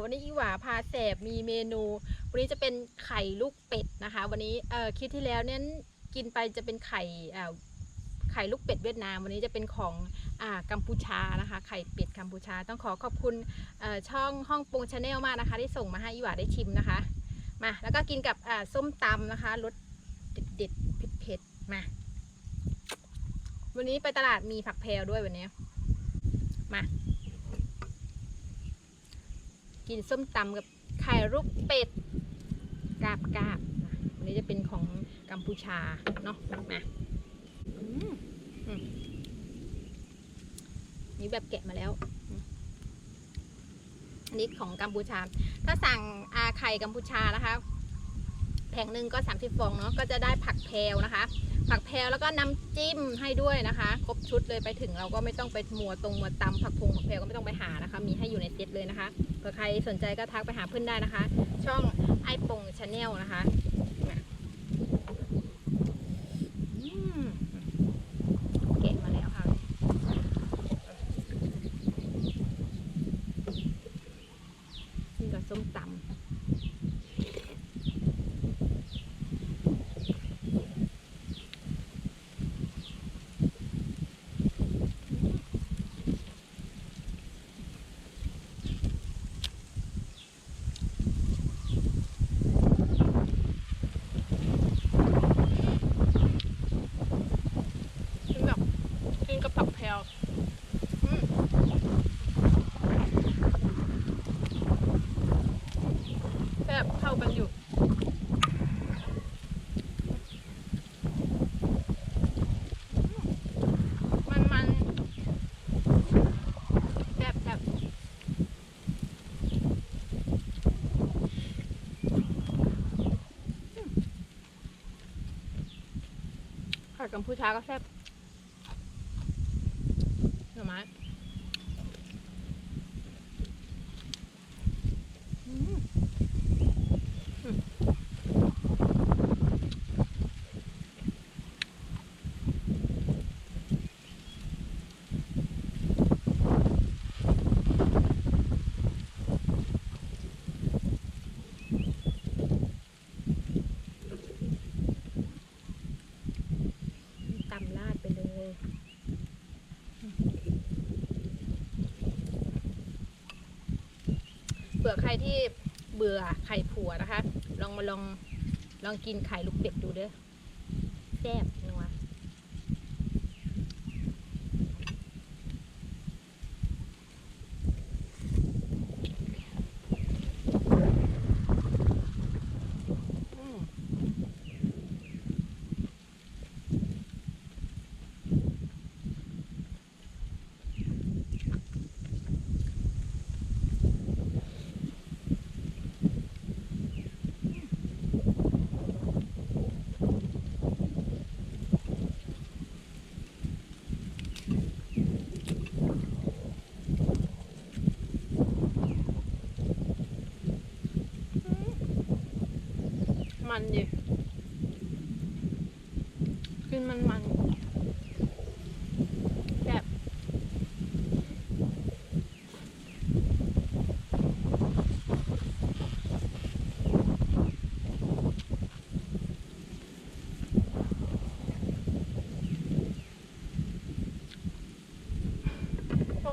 วันนี้อีหวาพาแสบมีเมนู วันนี้จะเป็นไข่ลูกเป็ดนะคะ วันนี้เอ่อคิดที่แล้วเนี่ยกินไปจะเป็นไข่เอ่อไข่ลูกเป็ดเวียดนาม วันนี้จะเป็นของอ่ากัมพูชานะคะ ไข่เป็ดกัมพูชา ต้องขอขอบคุณเอ่อช่องห้องปรุงชาแนลมากนะคะ ที่ส่งมาให้อีหวาได้ชิมนะคะมาแล้วก็กินกับอ่าส้มตำนะคะรสเด็ดเผ็ดมาวันนี้ไปตลาดมีผักแพรวด้วยวันนี้มา กินส้มตำกับไข่ลูกเป็ดกาบกาบนะวันนี้จะเป็นของกัมพูชาเนาะมาอืมอืมนี่แบบแกะมาแล้วอืมอันนี้ของกัมพูชา ถ้าสั่งอาไข่กัมพูชานะคะ แผงหนึ่งก็30ฟองเนาะ ก็จะได้ผักแพรวนะคะ ผักแพรแล้วก็น้ำจิ้มให้ด้วยนะคะ ครบชุดเลยไปถึงเราก็ไม่ต้องไปมัวตรงมัวตำผักพงผักแพรก็ไม่ต้องไปหานะคะ มีให้อยู่ในเซ็ตเลยนะคะเผื่อใครสนใจก็ทักไปหาเพื่อนได้นะคะ ช่องไอปงชาแนลนะคะมาอืมแกะมาแล้วค่ะนี่ก็ส้มตำ กินกับ กับผักแพรวแซ่บเข้ากันอยู่มันๆแทบแทบไข่กัมพูชาก็แซ่บ หน่อไม้อืมอืมตำราดไปเลย เบื่ อใครที่เบื่อไข่ผัวนะคะ ลองมาลองลองกินไข่ลูกเป็ดดูเด้อแซ่บนัวอืม มันดิกินมันมันๆแบบโอ้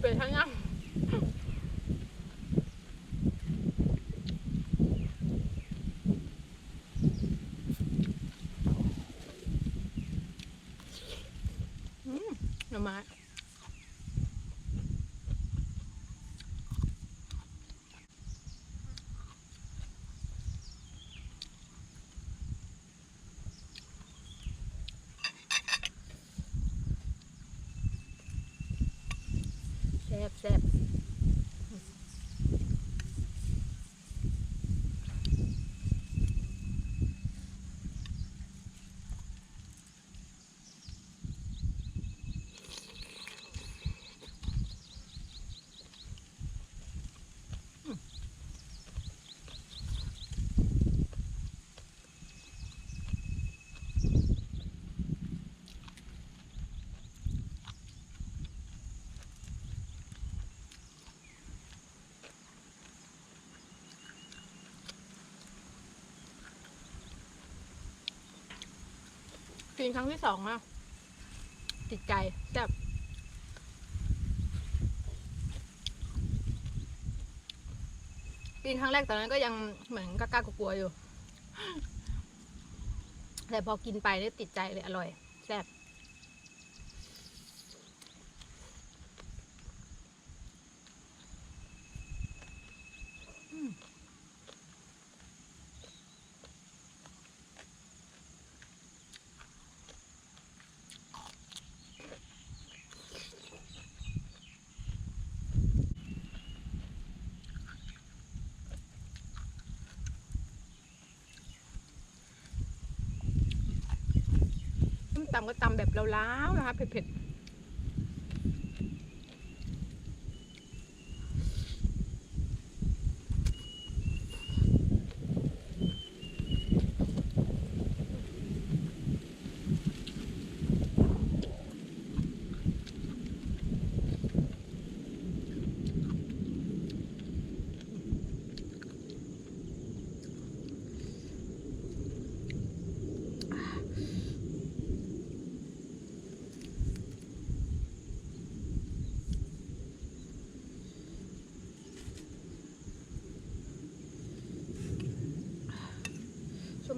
เป็นทั้งยัง อืมหน่อไม้ แซ่บ กินครั้งที่สองอะติดใจแซ่บกินครั้งแรกตอนนั้นก็ยังเหมือนกล้ากลัวๆอยู่ แต่พอกินไปเนี่ยติดใจเลยอร่อย ตำก็ตำแบบเล้าวๆนะคะเผ็ดๆ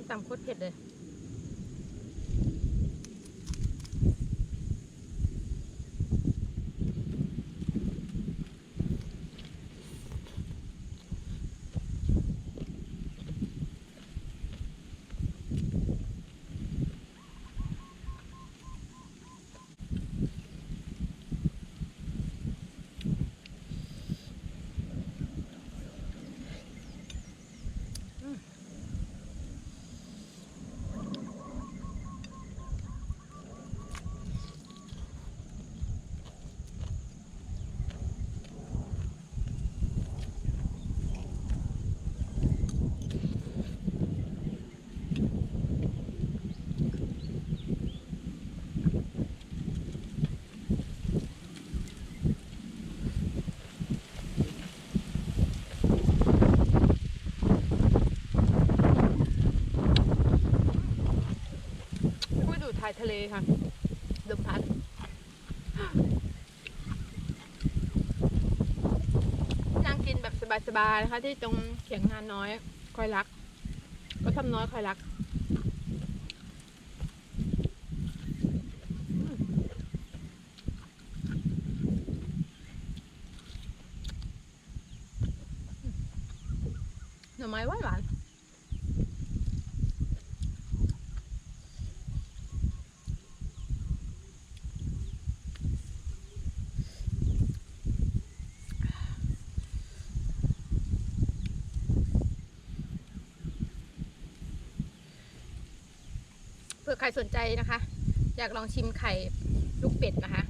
ส้มตำโคตรเผ็ดเลยะเลค่ะลมพัดนั่งกินแบบสบายๆนะคะ ที่ตรงเขียงงานน้อยคอยรัก ก็ทำน้อยคอยรักหน่อไม้หวาน เผื่อใครสนใจนะคะ อยากลองชิมไข่ลูกเป็ดนะคะ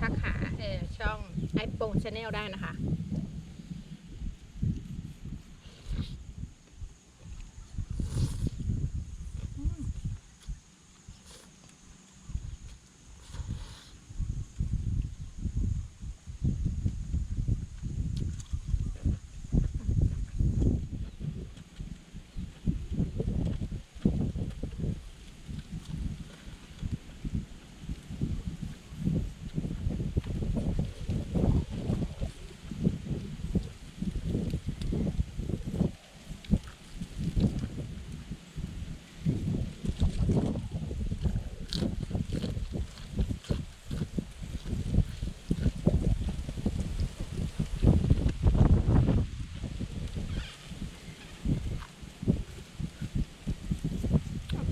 ทักหาช่องไอโปงชาแนลได้นะคะ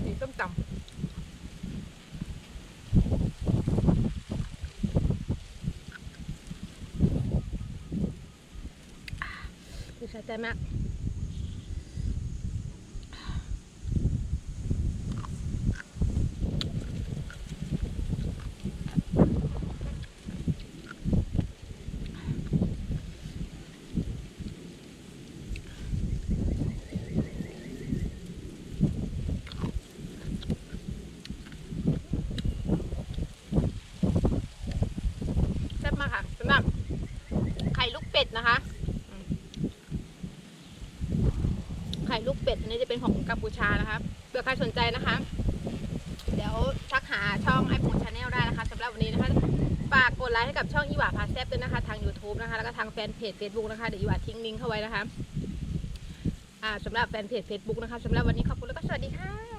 สีส้มตำ คือสะใจมาก แซ่บมากค่ะสำหรับไข่ลูกเป็ดนะคะอืมไข่ลูกเป็ด อันนี้จะเป็นของกัมพูชานะคะเผื่อใครสนใจนะคะ เดี๋ยวทักหาช่องไอปูชาแนลได้นะคะสำหรับวันนี้นะคะฝากกดไลค์ให้กับช่องอีหวาพาแซบด้วยนะคะ ทาง YouTube นะคะ แล้วก็ทางแฟนเพจ Facebook นะคะ เดี๋ยวอีหวาทิ้งลิงก์เข้าไว้นะคะสำหรับแฟนเพจ Facebook นะคะสำหรับวันนี้ขอบคุณแล้วก็สวัสดีค่ะ